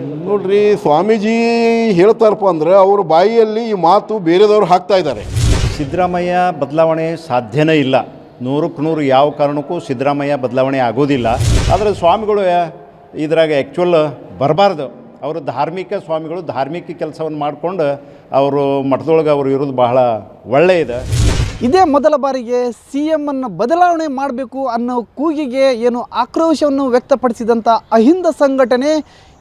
ನೋಡ್ರಿ ಸ್ವಾಮೀಜಿ ಹೇಳ್ತಾರಪ್ಪ ಅಂದ್ರೆ ಅವ್ರ ಬಾಯಿಯಲ್ಲಿ ಈ ಮಾತು ಬೇರೆದವ್ರು ಹಾಕ್ತಾ ಇದ್ದಾರೆ. ಸಿದ್ದರಾಮಯ್ಯ ಬದಲಾವಣೆ ಸಾಧ್ಯನೇ ಇಲ್ಲ. ನೂರಕ್ಕೆ ನೂರು ಯಾವ ಕಾರಣಕ್ಕೂ ಸಿದ್ದರಾಮಯ್ಯ ಬದಲಾವಣೆ ಆಗೋದಿಲ್ಲ. ಆದರೆ ಸ್ವಾಮಿಗಳು ಇದ್ರಾಗ ಆ್ಯಕ್ಚುಲ್ ಬರಬಾರ್ದು. ಅವರು ಧಾರ್ಮಿಕ ಸ್ವಾಮಿಗಳು ಧಾರ್ಮಿಕ ಕೆಲಸವನ್ನು ಮಾಡಿಕೊಂಡು ಅವರು ಮಠದೊಳಗೆ ಅವರು ಇರೋದು ಬಹಳ ಒಳ್ಳೆಯದು ಇದೇ. ಮೊದಲ ಬಾರಿಗೆ ಸಿ ಎಂ ಅನ್ನು ಬದಲಾವಣೆ ಮಾಡಬೇಕು ಅನ್ನೋ ಕೂಗಿಗೆ ಏನು ಆಕ್ರೋಶವನ್ನು ವ್ಯಕ್ತಪಡಿಸಿದಂಥ ಅಹಿಂದ ಸಂಘಟನೆ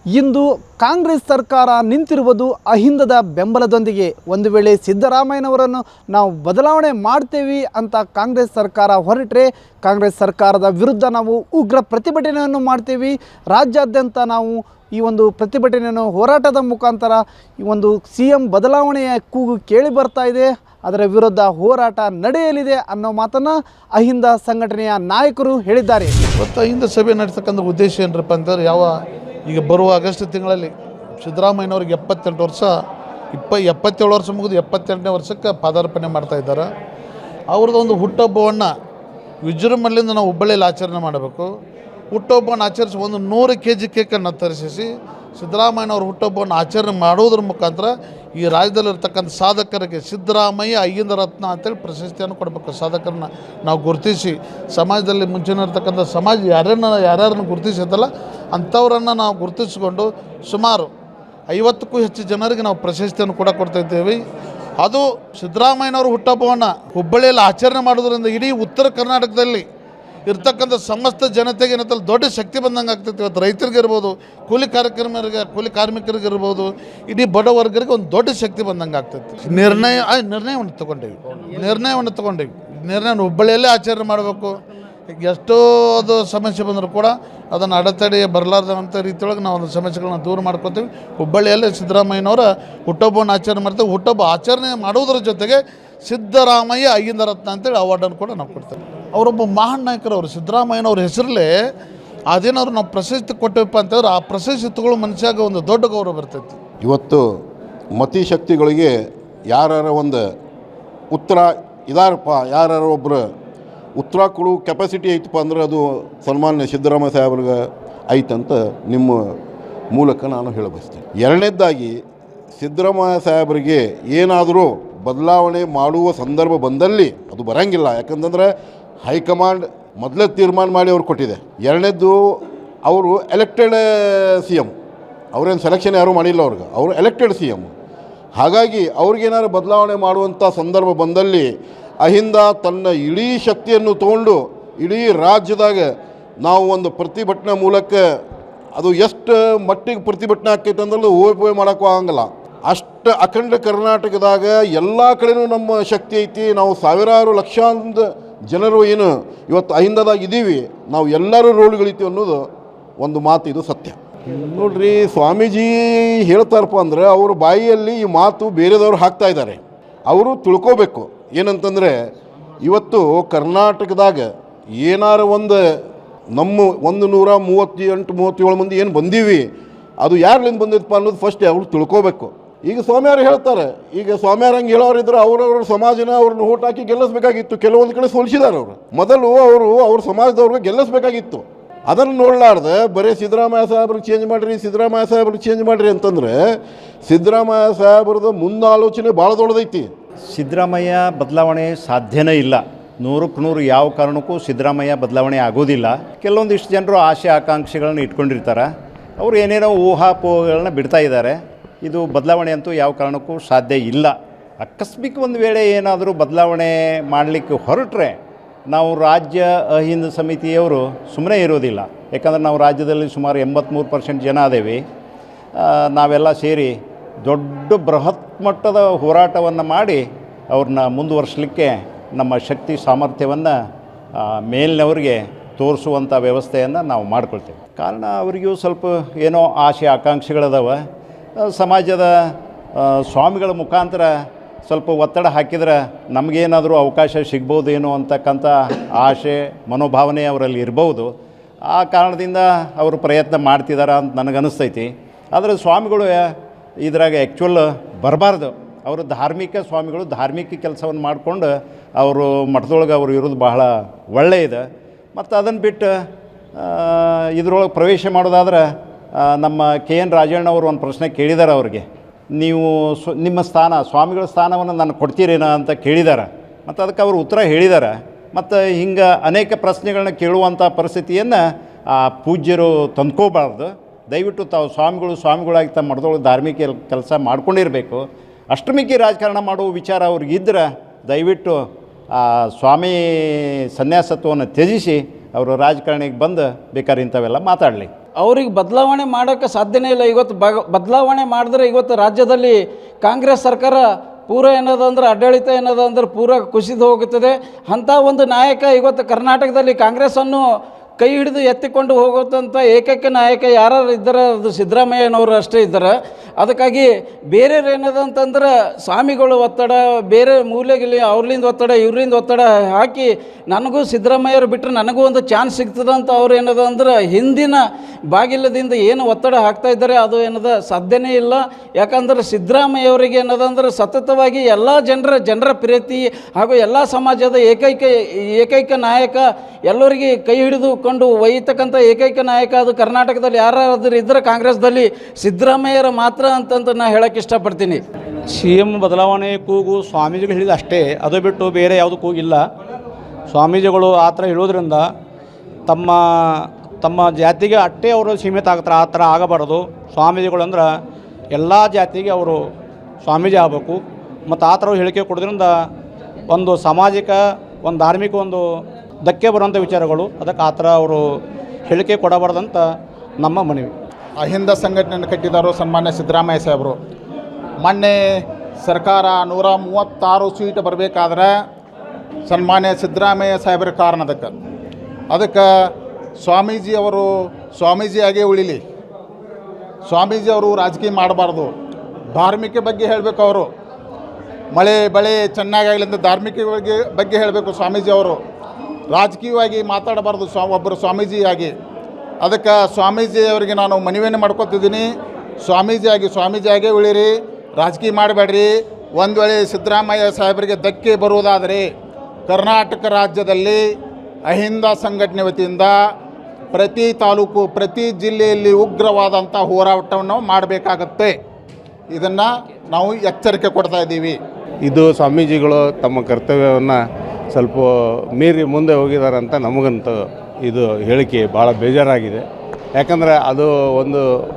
ಇಂದು ಕಾಂಗ್ರೆಸ್ ಸರ್ಕಾರ ನಿಂತಿರುವುದು ಅಹಿಂದದ ಬೆಂಬಲದೊಂದಿಗೆ. ಒಂದು ವೇಳೆ ಸಿದ್ದರಾಮಯ್ಯನವರನ್ನು ನಾವು ಬದಲಾವಣೆ ಮಾಡ್ತೇವೆ ಅಂತ ಕಾಂಗ್ರೆಸ್ ಸರ್ಕಾರ ಹೊರಟರೆ, ಕಾಂಗ್ರೆಸ್ ಸರ್ಕಾರದ ವಿರುದ್ಧ ನಾವು ಉಗ್ರ ಪ್ರತಿಭಟನೆಯನ್ನು ಮಾಡ್ತೀವಿ. ರಾಜ್ಯಾದ್ಯಂತ ನಾವು ಈ ಒಂದು ಪ್ರತಿಭಟನೆಯನ್ನು ಹೋರಾಟದ ಮುಖಾಂತರ ಈ ಒಂದು ಸಿ ಎಂ ಬದಲಾವಣೆಯ ಕೂಗು ಕೇಳಿ ಬರ್ತಾ ಇದೆ. ಅದರ ವಿರುದ್ಧ ಹೋರಾಟ ನಡೆಯಲಿದೆ ಅನ್ನೋ ಮಾತನ್ನು ಅಹಿಂದ ಸಂಘಟನೆಯ ನಾಯಕರು ಹೇಳಿದ್ದಾರೆ. ಇವತ್ತು ಅಹಿಂದ ಸಭೆ ನಡೆಸ್ತಕ್ಕಂಥ ಉದ್ದೇಶ ಏನರಪ್ಪ ಅಂತಂದ್ರೆ ಯಾವ ಈಗ ಬರುವ ಆಗಸ್ಟ್ ತಿಂಗಳಲ್ಲಿ ಸಿದ್ದರಾಮಯ್ಯನವ್ರಿಗೆ ಎಪ್ಪತ್ತೆಂಟು ವರ್ಷ, ಇಪ್ಪ, ಎಪ್ಪತ್ತೇಳು ವರ್ಷ ಮುಗಿದು ಎಪ್ಪತ್ತೆಂಟನೇ ವರ್ಷಕ್ಕೆ ಪಾದಾರ್ಪಣೆ ಮಾಡ್ತಾ ಇದ್ದಾರೆ. ಅವ್ರದ್ದೊಂದು ಹುಟ್ಟಹಬ್ಬವನ್ನು ವಿಜೃಂಭಣೆಯಿಂದ ನಾವು ಹುಬ್ಬಳ್ಳಿಯಲ್ಲಿ ಆಚರಣೆ ಮಾಡಬೇಕು. ಹುಟ್ಟಹಬ್ಬವನ್ನು ಆಚರಿಸಿ ಒಂದು ನೂರು ಕೆ ಜಿ ಕೇಕನ್ನು ತರಿಸಿ ಸಿದ್ದರಾಮಯ್ಯನವ್ರ ಹುಟ್ಟಹಬ್ಬವನ್ನು ಆಚರಣೆ ಮಾಡೋದ್ರ ಮುಖಾಂತರ ಈ ರಾಜ್ಯದಲ್ಲಿರ್ತಕ್ಕಂಥ ಸಾಧಕರಿಗೆ ಸಿದ್ದರಾಮಯ್ಯ ಅಯ್ಯಂದ ರತ್ನ ಅಂತೇಳಿ ಪ್ರಶಸ್ತಿಯನ್ನು ಕೊಡಬೇಕು. ಸಾಧಕರನ್ನ ನಾವು ಗುರುತಿಸಿ, ಸಮಾಜದಲ್ಲಿ ಮುಂಚೆನೇ ಇರ್ತಕ್ಕಂಥ ಸಮಾಜ ಯಾರನ್ನ ಯಾರ್ಯಾರನ್ನು ಗುರುತಿಸಿದ್ದಲ್ಲ, ಅಂಥವ್ರನ್ನು ನಾವು ಗುರುತಿಸಿಕೊಂಡು ಸುಮಾರು ಐವತ್ತಕ್ಕೂ ಹೆಚ್ಚು ಜನರಿಗೆ ನಾವು ಪ್ರಶಸ್ತಿಯನ್ನು ಕೂಡ ಕೊಡ್ತಾ ಇದ್ದೇವೆ ಅದು ಸಿದ್ದರಾಮಯ್ಯನವರು ಹುಟ್ಟಹಬ್ಬವನ್ನು ಹುಬ್ಬಳ್ಳಿಯಲ್ಲಿ ಆಚರಣೆ ಮಾಡೋದರಿಂದ ಇಡೀ ಉತ್ತರ ಕರ್ನಾಟಕದಲ್ಲಿ ಇರ್ತಕ್ಕಂಥ ಸಮಸ್ತ ಜನತೆಗೆ ಏನತ್ತಲ್ಲ ದೊಡ್ಡ ಶಕ್ತಿ ಬಂದಂಗೆ ಆಗ್ತೈತಿ ಇವತ್ತು. ರೈತರಿಗಿರ್ಬೋದು ಕೂಲಿ ಕಾರ್ಯಕ್ರಮರಿಗೆ, ಕೂಲಿ ಕಾರ್ಮಿಕರಿಗೆ ಇರ್ಬೋದು, ಇಡೀ ಬಡ ವರ್ಗರಿಗೆ ಒಂದು ದೊಡ್ಡ ಶಕ್ತಿ ಬಂದಂಗೆ ಆಗ್ತೈತಿ. ನಿರ್ಣಯ ನಿರ್ಣಯವನ್ನು ತಗೊಂಡೇವಿ. ನಿರ್ಣಯವನ್ನು ತಗೊಂಡೇವಿ. ನಿರ್ಣಯ ಹುಬ್ಬಳ್ಳಿಯಲ್ಲೇ ಆಚರಣೆ ಮಾಡಬೇಕು. ಎಷ್ಟೋ ಅದು ಸಮಸ್ಯೆ ಬಂದರೂ ಕೂಡ ಅದನ್ನು ಅಡೆತಡೆ ಬರಲಾರ್ದಂಥ ರೀತಿಯೊಳಗೆ ನಾವು ಒಂದು ಸಮಸ್ಯೆಗಳನ್ನ ದೂರ ಮಾಡ್ಕೊತೀವಿ. ಹುಬ್ಬಳ್ಳಿಯಲ್ಲಿ ಸಿದ್ದರಾಮಯ್ಯನವರ ಹುಟ್ಟೊಬ್ಬನ ಆಚರಣೆ ಮಾಡ್ತೇವೆ. ಹುಟ್ಟೊಬ್ಬ ಆಚರಣೆ ಮಾಡುವುದರ ಜೊತೆಗೆ ಸಿದ್ದರಾಮಯ್ಯ ಅಯ್ಯಂದ ರತ್ನ ಅಂತೇಳಿ ಅವಾರ್ಡನ್ನು ಕೂಡ ನಾವು ಕೊಡ್ತೇವೆ. ಅವರೊಬ್ಬ ಮಹಾನ್ ನಾಯಕರು ಅವರು ಸಿದ್ದರಾಮಯ್ಯನವ್ರ ಹೆಸರಲ್ಲೇ ಅದೇನಾದ್ರು ನಾವು ಪ್ರಶಸ್ತಿ ಕೊಟ್ಟೆವಪ್ಪ ಅಂತಂದ್ರೆ ಆ ಪ್ರಶಸ್ತಿ ತಗೊಳ್ಳೋ ಮನುಷ್ಯಾಗ ಒಂದು ದೊಡ್ಡ ಗೌರವ ಬರ್ತೈತಿ. ಇವತ್ತು ಮತಿ ಶಕ್ತಿಗಳಿಗೆ ಯಾರ ಒಂದು ಉತ್ತರ ಇದಾರಪ್ಪ ಯಾರು ಒಬ್ಬರು ಉತ್ತರ ಕೊಡೋ ಕೆಪಾಸಿಟಿ ಐತಪ್ಪ ಅಂದ್ರೆ ಅದು ಸನ್ಮಾನ್ಯ ಸಿದ್ದರಾಮಯ್ಯ ಸಾಹೇಬ್ರಿಗೆ ಐತಂತ ನಿಮ್ಮ ಮೂಲಕ ನಾನು ಹೇಳಬಯಸ್ತೇನೆ. ಎರಡನೇದಾಗಿ ಸಿದ್ದರಾಮಯ್ಯ ಸಾಹೇಬರಿಗೆ ಏನಾದರೂ ಬದಲಾವಣೆ ಮಾಡುವ ಸಂದರ್ಭ ಬಂದಲ್ಲಿ ಅದು ಬರಂಗಿಲ್ಲ. ಯಾಕಂತಂದ್ರೆ ಹೈಕಮಾಂಡ್ ಮೊದಲೇ ತೀರ್ಮಾನ ಮಾಡಿ ಅವ್ರು ಕೊಟ್ಟಿದೆ. ಎರಡನೇದ್ದು ಅವರು ಎಲೆಕ್ಟೆಡ್ ಸಿ ಎಂ ಅವ್ರೇನು ಸೆಲೆಕ್ಷನ್ ಯಾರೂ ಮಾಡಿಲ್ಲ ಅವ್ರಿಗೆ. ಅವರು ಎಲೆಕ್ಟೆಡ್ ಸಿ ಎಂ ಹಾಗಾಗಿ ಅವ್ರಿಗೇನಾದ್ರು ಬದಲಾವಣೆ ಮಾಡುವಂಥ ಸಂದರ್ಭ ಬಂದಲ್ಲಿ ಅಹಿಂದ ತನ್ನ ಇಡೀ ಶಕ್ತಿಯನ್ನು ತಗೊಂಡು ಇಡೀ ರಾಜ್ಯದಾಗ ನಾವು ಒಂದು ಪ್ರತಿಭಟನೆ ಮೂಲಕ ಅದು ಎಷ್ಟು ಮಟ್ಟಿಗೆ ಪ್ರತಿಭಟನೆ ಆಕೈತೆ ಅಂದ್ರೆ ಓಪೆ ಮಾಡೋಕ್ಕೂ ಆಗಂಗಿಲ್ಲ. ಅಷ್ಟು ಅಖಂಡ ಕರ್ನಾಟಕದಾಗ ಎಲ್ಲ ಕಡೆನೂ ನಮ್ಮ ಶಕ್ತಿ ಐತಿ. ನಾವು ಸಾವಿರಾರು ಲಕ್ಷಾಂತ ಜನರು ಏನು ಇವತ್ತು ಅಹಿಂದದಾಗ ಇದ್ದೀವಿ ನಾವು ಎಲ್ಲರೂ ರೋಡ್ಗಳಿತೀವಿ ಅನ್ನೋದು ಒಂದು ಮಾತು ಇದು ಸತ್ಯ. ನೋಡ್ರಿ, ಸ್ವಾಮೀಜಿ ಹೇಳ್ತಾರಪ್ಪ ಅಂದ್ರೆ ಅವ್ರ ಬಾಯಿಯಲ್ಲಿ ಈ ಮಾತು ಬೇರೆದವ್ರು ಹಾಕ್ತಾ ಇದ್ದಾರೆ. ಅವರು ತಿಳ್ಕೋಬೇಕು. ಏನಂತಂದರೆ, ಇವತ್ತು ಕರ್ನಾಟಕದಾಗ ಏನಾರ ಒಂದು ನಮ್ಮ ಒಂದು ನೂರ ಮೂವತ್ತೆಂಟು, ಮೂವತ್ತೇಳು ಮಂದಿ ಏನು ಬಂದೀವಿ, ಅದು ಯಾರಲ್ಲಿಂದ ಬಂದಿದ್ದಪ್ಪ ಅನ್ನೋದು ಫಸ್ಟ್ ಅವ್ರು ತಿಳ್ಕೋಬೇಕು. ಈಗ ಸ್ವಾಮಿಯವರು ಹೇಳ್ತಾರೆ, ಈಗ ಸ್ವಾಮಿಯವ್ರು ಹಂಗೆ ಹೇಳೋರಿದ್ರೆ ಅವ್ರವ್ರ ಸಮಾಜನ ಅವ್ರನ್ನ ಓಟ್ ಹಾಕಿ ಗೆಲ್ಲಿಸ್ಬೇಕಾಗಿತ್ತು. ಕೆಲವೊಂದು ಕಡೆ ಸೋಲಿಸಿದ್ದಾರೆ ಅವರು. ಮೊದಲು ಅವರು ಅವ್ರ ಸಮಾಜದವ್ರಿಗೆ ಗೆಲ್ಲಿಸ್ಬೇಕಾಗಿತ್ತು. ಅದನ್ನು ನೋಡಲಾರ್ದೆ ಬರೀ ಸಿದ್ದರಾಮಯ್ಯ ಸಾಹೇಬ್ರಿಗೆ ಚೇಂಜ್ ಮಾಡಿರಿ, ಸಿದ್ದರಾಮಯ್ಯ ಸಾಹೇಬ್ರಿಗೆ ಚೇಂಜ್ ಮಾಡಿರಿ ಅಂತಂದರೆ ಸಿದ್ದರಾಮಯ್ಯ ಸಾಹೇಬ್ರದ ಮುಂದಾಲೋಚನೆ ಭಾಳ ದೊಡ್ಡದೈತಿ. ಸಿದ್ದರಾಮಯ್ಯ ಬದಲಾವಣೆ ಸಾಧ್ಯನೇ ಇಲ್ಲ. ನೂರಕ್ಕೆ ನೂರು ಯಾವ ಕಾರಣಕ್ಕೂ ಸಿದ್ದರಾಮಯ್ಯ ಬದಲಾವಣೆ ಆಗೋದಿಲ್ಲ. ಕೆಲವೊಂದಿಷ್ಟು ಜನರು ಆಸೆ ಆಕಾಂಕ್ಷೆಗಳನ್ನ ಇಟ್ಕೊಂಡಿರ್ತಾರೆ. ಅವರು ಏನೇನೋ ಊಹಾಪೋಹಗಳನ್ನ ಬಿಡ್ತಾ ಇದ್ದಾರೆ. ಇದು ಬದಲಾವಣೆ ಅಂತೂ ಯಾವ ಕಾರಣಕ್ಕೂ ಸಾಧ್ಯ ಇಲ್ಲ. ಅಕಸ್ಮಿಕ ಒಂದು ವೇಳೆ ಏನಾದರೂ ಬದಲಾವಣೆ ಮಾಡಲಿಕ್ಕೆ ಹೊರಟ್ರೆ ನಾವು ರಾಜ್ಯ ಅಹಿಂದ ಸಮಿತಿಯವರು ಸುಮ್ಮನೆ ಇರೋದಿಲ್ಲ. ಯಾಕಂದ್ರೆ ನಾವು ರಾಜ್ಯದಲ್ಲಿ ಸುಮಾರು ಎಂಬತ್ತ್ಮೂರು ಪರ್ಸೆಂಟ್ ಜನ ಅದೇವಿ. ನಾವೆಲ್ಲ ಸೇರಿ ದೊಡ್ಡ ಬೃಹತ್ ಮಟ್ಟದ ಹೋರಾಟವನ್ನು ಮಾಡಿ ಅವ್ರನ್ನ ಮುಂದುವರಿಸಲಿಕ್ಕೆ ನಮ್ಮ ಶಕ್ತಿ ಸಾಮರ್ಥ್ಯವನ್ನು ಮೇಲಿನವ್ರಿಗೆ ತೋರಿಸುವಂಥ ವ್ಯವಸ್ಥೆಯನ್ನು ನಾವು ಮಾಡ್ಕೊಳ್ತೇವೆ. ಕಾರಣ ಅವರಿಗೂ ಸ್ವಲ್ಪ ಏನೋ ಆಸೆ ಆಕಾಂಕ್ಷೆಗಳದಾವೆ. ಸಮಾಜದ ಸ್ವಾಮಿಗಳ ಮುಖಾಂತರ ಸ್ವಲ್ಪ ಒತ್ತಡ ಹಾಕಿದ್ರೆ ನಮಗೇನಾದರೂ ಅವಕಾಶ ಸಿಗ್ಬೋದೇನೋ ಅಂತಕ್ಕಂಥ ಆಸೆ ಮನೋಭಾವನೆ ಅವರಲ್ಲಿ ಇರ್ಬೋದು. ಆ ಕಾರಣದಿಂದ ಅವರು ಪ್ರಯತ್ನ ಮಾಡ್ತಿದ್ದಾರೆ ಅಂತ ನನಗನ್ನಿಸ್ತೈತಿ. ಆದರೆ ಸ್ವಾಮಿಗಳು ಇದ್ರಾಗ ಆ್ಯಕ್ಚುಲ್ ಬರಬಾರ್ದು. ಅವರು ಧಾರ್ಮಿಕ, ಸ್ವಾಮಿಗಳು ಧಾರ್ಮಿಕ ಕೆಲಸವನ್ನು ಮಾಡಿಕೊಂಡು ಅವರು ಮಠದೊಳಗೆ ಅವರು ಇರೋದು ಬಹಳ ಒಳ್ಳೆಯದು ಮತ್ತು ಅದನ್ನು ಬಿಟ್ಟು ಇದರೊಳಗೆ ಪ್ರವೇಶ ಮಾಡೋದಾದ್ರೆ ನಮ್ಮ ಕೆ ಎನ್ ರಾಜಣ್ಣ ಅವರು ಒಂದು ಪ್ರಶ್ನೆ ಕೇಳಿದ್ದಾರೆ ಅವ್ರಿಗೆ. ನೀವು ಸ್ವ, ನಿಮ್ಮ ಸ್ಥಾನ, ಸ್ವಾಮಿಗಳ ಸ್ಥಾನವನ್ನು ನಾನು ಕೊಡ್ತೀರೇನೋ ಅಂತ ಕೇಳಿದ್ದಾರೆ ಮತ್ತು ಅದಕ್ಕೆ ಅವರು ಉತ್ತರ ಹೇಳಿದ್ದಾರೆ ಮತ್ತು ಹಿಂಗೆ ಅನೇಕ ಪ್ರಶ್ನೆಗಳನ್ನ ಕೇಳುವಂಥ ಪರಿಸ್ಥಿತಿಯನ್ನು ಆ ಪೂಜ್ಯರು ತಂದ್ಕೋಬಾರ್ದು ದಯವಿಟ್ಟು ತಾವು ಸ್ವಾಮಿಗಳು ಸ್ವಾಮಿಗಳಾಗಿ ತಮ್ಮ ಮಠದೊಳಗೆ ಧಾರ್ಮಿಕ ಕೆಲಸ ಮಾಡ್ಕೊಂಡಿರಬೇಕು. ಅಷ್ಟಮಿಕ್ಕಿ ರಾಜಕಾರಣ ಮಾಡುವ ವಿಚಾರ ಅವ್ರಿಗಿದ್ರೆ ದಯವಿಟ್ಟು ಆ ಸ್ವಾಮಿ ಸನ್ಯಾಸತ್ವವನ್ನು ತ್ಯಜಿಸಿ ಅವರು ರಾಜಕಾರಣಿಗೆ ಬಂದು ಬೇಕಾದ್ರೆ ಇಂಥವೆಲ್ಲ ಮಾತಾಡಲಿ. ಅವ್ರಿಗೆ ಬದಲಾವಣೆ ಮಾಡೋಕ್ಕೆ ಸಾಧ್ಯನೇ ಇಲ್ಲ. ಇವತ್ತು ಬ ಬದಲಾವಣೆ ಮಾಡಿದ್ರೆ ಇವತ್ತು ರಾಜ್ಯದಲ್ಲಿ ಕಾಂಗ್ರೆಸ್ ಸರ್ಕಾರ ಪೂರ ಏನದಂದ್ರೆ ಆಡಳಿತ ಏನದಂದ್ರೆ ಪೂರ ಕುಸಿದು ಹೋಗುತ್ತದೆ. ಅಂಥ ಒಂದು ನಾಯಕ ಇವತ್ತು ಕರ್ನಾಟಕದಲ್ಲಿ ಕಾಂಗ್ರೆಸ್ಸನ್ನು ಕೈ ಹಿಡಿದು ಎತ್ತಿಕೊಂಡು ಹೋಗೋದಂಥ ಏಕೈಕ ನಾಯಕ ಯಾರು ಇದ್ದಾರೆ? ಅದು ಸಿದ್ದರಾಮಯ್ಯನವರು ಅಷ್ಟೇ ಇದ್ದಾರೆ. ಅದಕ್ಕಾಗಿ ಬೇರೆ ಏನದಂತಂದ್ರೆ ಸ್ವಾಮಿಗಳು ಒತ್ತಡ, ಬೇರೆ ಮೂಲೆಗಿಲಿ ಅವ್ರಲಿಂದ ಒತ್ತಡ ಇವ್ರಿಂದ ಒತ್ತಡ ಹಾಕಿ ನನಗೂ ಸಿದ್ದರಾಮಯ್ಯರು ಬಿಟ್ಟರೆ ನನಗೂ ಒಂದು ಚಾನ್ಸ್ ಸಿಗ್ತದಂತ ಅವ್ರು ಏನದ ಅಂದ್ರೆ ಹಿಂದಿನ ಬಾಗಿಲದಿಂದ ಏನು ಒತ್ತಡ ಹಾಕ್ತಾ ಇದ್ದಾರೆ ಅದು ಏನದ ಸಾಧ್ಯನೇ ಇಲ್ಲ. ಯಾಕಂದ್ರೆ ಸಿದ್ದರಾಮಯ್ಯವರಿಗೆ ಏನದಂದ್ರೆ ಸತತವಾಗಿ ಎಲ್ಲ ಜನರ ಜನರ ಪ್ರೀತಿ ಹಾಗೂ ಎಲ್ಲ ಸಮಾಜದ ಏಕೈಕ ಏಕೈಕ ನಾಯಕ ಎಲ್ಲರಿಗೆ ಕೈ ಹಿಡಿದುಕೊಂಡು ಒಯ್ಯತಕ್ಕಂಥ ಏಕೈಕ ನಾಯಕ ಅದು ಕರ್ನಾಟಕದಲ್ಲಿ ಯಾರಾದರೂ ಇದ್ದರೆ ಕಾಂಗ್ರೆಸ್ದಲ್ಲಿ ಸಿದ್ದರಾಮಯ್ಯರ ಮಾತ್ರ ಅಂತಂತ ನಾನು ಹೇಳಕ್ಕೆ ಇಷ್ಟಪಡ್ತೀನಿ. ಸಿ ಎಂ ಬದಲಾವಣೆ ಕೂಗು ಸ್ವಾಮೀಜಿಗಳು ಹೇಳಿದ ಅಷ್ಟೇ, ಅದು ಬಿಟ್ಟು ಬೇರೆ ಯಾವುದು ಕೂಗಿಲ್ಲ. ಸ್ವಾಮೀಜಿಗಳು ಆ ಥರ ಹೇಳೋದ್ರಿಂದ ತಮ್ಮ ತಮ್ಮ ಜಾತಿಗೆ ಅಟ್ಟೆ ಅವರು ಸೀಮಿತ ಆಗ್ತಾರೆ, ಆ ಥರ ಆಗಬಾರ್ದು. ಸ್ವಾಮೀಜಿಗಳು ಅಂದ್ರೆ ಎಲ್ಲ ಜಾತಿಗೆ ಅವರು ಸ್ವಾಮೀಜಿ ಆಗಬೇಕು. ಮತ್ತು ಆ ಥರ ಹೇಳಿಕೆ ಕೊಡೋದ್ರಿಂದ ಒಂದು ಸಾಮಾಜಿಕ, ಒಂದು ಧಾರ್ಮಿಕ ಒಂದು ಧಕ್ಕೆ ಬರುವಂಥ ವಿಚಾರಗಳು. ಅದಕ್ಕೆ ಆ ಥರ ಅವರು ಹೇಳಿಕೆ ಕೊಡಬಾರ್ದಂತ ನಮ್ಮ ಮನವಿ. ಅಹಿಂದ ಸಂಘಟನೆಯನ್ನು ಕಟ್ಟಿದರು ಸನ್ಮಾನ್ಯ ಸಿದ್ದರಾಮಯ್ಯ ಸಾಹೇಬರು. ಮೊನ್ನೆ ಸರ್ಕಾರ ನೂರ ಮೂವತ್ತಾರು ಸೀಟ್ ಬರಬೇಕಾದ್ರೆ ಸನ್ಮಾನ್ಯ ಸಿದ್ದರಾಮಯ್ಯ ಸಾಹೇಬರ ಕಾರಣ ಅದಕ್ಕೆ. ಅದಕ್ಕೆ ಸ್ವಾಮೀಜಿ ಅವರು ಸ್ವಾಮೀಜಿಯಾಗೇ ಉಳಿಲಿ. ಸ್ವಾಮೀಜಿ ಅವರು ರಾಜಕೀಯ ಮಾಡಬಾರ್ದು. ಧಾರ್ಮಿಕ ಬಗ್ಗೆ ಹೇಳಬೇಕು ಅವರು. ಮಳೆ, ಬೆಳೆ ಚೆನ್ನಾಗಾಗಲಿ ಅಂತ ಧಾರ್ಮಿಕ ಬಗ್ಗೆ ಬಗ್ಗೆ ಹೇಳಬೇಕು ಸ್ವಾಮೀಜಿ ಅವರು. ರಾಜಕೀಯವಾಗಿ ಮಾತಾಡಬಾರ್ದು ಸ್ವಾ, ಒಬ್ಬರು ಸ್ವಾಮೀಜಿಯಾಗಿ. ಅದಕ್ಕೆ ಸ್ವಾಮೀಜಿಯವರಿಗೆ ನಾನು ಮನವಿಯನ್ನು ಮಾಡ್ಕೊತಿದ್ದೀನಿ. ಸ್ವಾಮೀಜಿಯಾಗಿ, ಸ್ವಾಮೀಜಿಯಾಗೇ ಉಳಿರಿ. ರಾಜಕೀಯ ಮಾಡಬೇಡ್ರಿ. ಒಂದು ವೇಳೆ ಸಿದ್ದರಾಮಯ್ಯ ಸಾಹೇಬರಿಗೆ ಧಕ್ಕೆ ಬರುವುದಾದರೆ ಕರ್ನಾಟಕ ರಾಜ್ಯದಲ್ಲಿ ಅಹಿಂದ ಸಂಘಟನೆ ವತಿಯಿಂದ ಪ್ರತಿ ತಾಲೂಕು, ಪ್ರತಿ ಜಿಲ್ಲೆಯಲ್ಲಿ ಉಗ್ರವಾದಂಥ ಹೋರಾಟವನ್ನು ಮಾಡಬೇಕಾಗತ್ತೆ. ಇದನ್ನು ನಾವು ಎಚ್ಚರಿಕೆ ಕೊಡ್ತಾ ಇದ್ದೀವಿ. ಇದು ಸ್ವಾಮೀಜಿಗಳು ತಮ್ಮ ಕರ್ತವ್ಯವನ್ನು ಸ್ವಲ್ಪ ಮೀರಿ ಮುಂದೆ ಹೋಗಿದ್ದಾರೆ ಅಂತ ನಮಗಂತೂ ಇದು ಹೇಳಿಕೆ ಭಾಳ ಬೇಜಾರಾಗಿದೆ. ಯಾಕಂದರೆ ಅದು ಒಂದು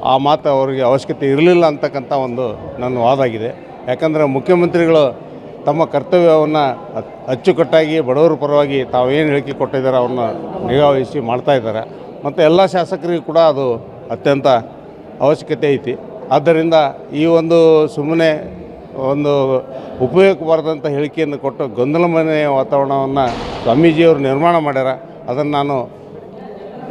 ಆ ಮಾತು ಅವರಿಗೆ ಅವಶ್ಯಕತೆ ಇರಲಿಲ್ಲ ಅಂತಕ್ಕಂಥ ಒಂದು ನನ್ನ ವಾದ ಆಗಿದೆ ಯಾಕಂದರೆ ಮುಖ್ಯಮಂತ್ರಿಗಳು ತಮ್ಮ ಕರ್ತವ್ಯವನ್ನು ಅಚ್- ಅಚ್ಚುಕಟ್ಟಾಗಿ, ಬಡವರ ಪರವಾಗಿ ತಾವೇನು ಹೇಳಿಕೆ ಕೊಟ್ಟಿದ್ದಾರೆ ಅವ್ರನ್ನ ನಿಗಾವಹಿಸಿ ಮಾಡ್ತಾ ಇದ್ದಾರೆ. ಮತ್ತು ಎಲ್ಲ ಶಾಸಕರಿಗೂ ಕೂಡ ಅದು ಅತ್ಯಂತ ಅವಶ್ಯಕತೆ ಐತಿ. ಆದ್ದರಿಂದ ಈ ಒಂದು ಸುಮ್ಮನೆ ಒಂದು ಉಪಯೋಗಬಾರ್ದಂಥ ಹೇಳಿಕೆಯನ್ನು ಕೊಟ್ಟು ಗೊಂದಲಮಯ ವಾತಾವರಣವನ್ನು ಸ್ವಾಮೀಜಿಯವರು ನಿರ್ಮಾಣ ಮಾಡ್ಯಾರ. ಅದನ್ನು ನಾನು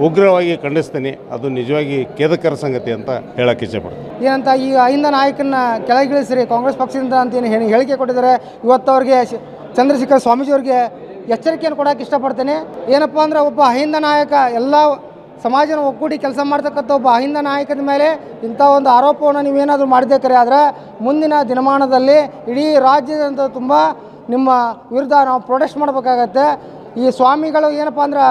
ಉಗ್ರವಾಗಿ ಖಂಡಿಸ್ತೀನಿ. ಅದು ನಿಜವಾಗಿ ಖೇದಕರ ಸಂಗತಿ ಅಂತ ಹೇಳಕ್ಕೆ ಇಷ್ಟಪಡ್ತೀನಿ ಏನಂತ ಈ ಅಹಿಂದ ನಾಯಕನ ಕೆಳಗಿಳಿಸ್ರಿ ಕಾಂಗ್ರೆಸ್ ಪಕ್ಷದಿಂದ ಅಂತ ಏನು ಹೇಳಿ ಹೇಳಿಕೆ ಕೊಟ್ಟಿದ್ದಾರೆ. ಇವತ್ತು ಅವ್ರಿಗೆ ಚಂದ್ರಶೇಖರ್ ಸ್ವಾಮೀಜಿಯವ್ರಿಗೆ ಎಚ್ಚರಿಕೆಯನ್ನು ಕೊಡೋಕೆ ಇಷ್ಟಪಡ್ತೇನೆ. ಏನಪ್ಪ ಅಂದ್ರೆ ಒಬ್ಬ ಅಹಿಂದ ನಾಯಕ ಎಲ್ಲ ಸಮಾಜನ ಒಗ್ಗೂಡಿ ಕೆಲಸ ಮಾಡ್ತಕ್ಕಂಥ ಒಬ್ಬ ಅಹಿಂದ ನಾಯಕನ ಮೇಲೆ ಇಂಥ ಒಂದು ಆರೋಪವನ್ನು ನೀವೇನಾದರೂ ಮಾಡಿದೆ ಕರೆ, ಆದರೆ ಮುಂದಿನ ದಿನಮಾನದಲ್ಲಿ ಇಡೀ ರಾಜ್ಯದಂತ ತುಂಬ ನಿಮ್ಮ ವಿರುದ್ಧ ನಾವು ಪ್ರೊಟೆಸ್ಟ್ ಮಾಡಬೇಕಾಗತ್ತೆ. ಈ ಸ್ವಾಮಿಗಳು ಏನಪ್ಪ ಅಂದ್ರೆ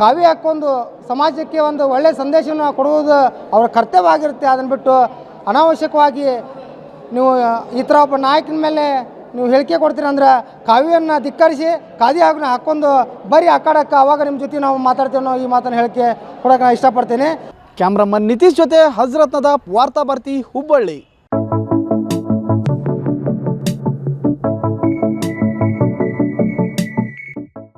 ಕಾವಿ ಹಾಕ್ಕೊಂಡು ಸಮಾಜಕ್ಕೆ ಒಂದು ಒಳ್ಳೆಯ ಸಂದೇಶವನ್ನು ಕೊಡುವುದು ಅವರ ಕರ್ತವ್ಯ ಆಗಿರುತ್ತೆ. ಅದನ್ನು ಬಿಟ್ಟು ಅನಾವಶ್ಯಕವಾಗಿ ನೀವು ಈ ಥರ ಒಬ್ಬ ನಾಯಕನ ಮೇಲೆ ನೀವು ಹೇಳಿಕೆ ಕೊಡ್ತೀರಂದ್ರೆ ಕಾವಿಯನ್ನು ಧಿಕ್ಕರಿಸಿ ಕಾದಿ ಹಾಕೊಂಡು ಹಾಕ್ಕೊಂಡು ಬರೀ ಆಕಾಡಕ್ಕೆ ಅವಾಗ ನಿಮ್ಮ ಜೊತೆ ನಾವು ಮಾತಾಡ್ತೇವೆ ಈ ಮಾತನ್ನು ಹೇಳಿಕೆ ಕೊಡೋಕೆ ನಾನು ಇಷ್ಟಪಡ್ತೇನೆ. ಕ್ಯಾಮ್ರಾಮನ್ ನಿತೀಶ್ ಜೊತೆ ಹಜರತ್ನದ ವಾರ್ತಾ ಬರ್ತಿ ಹುಬ್ಬಳ್ಳಿ.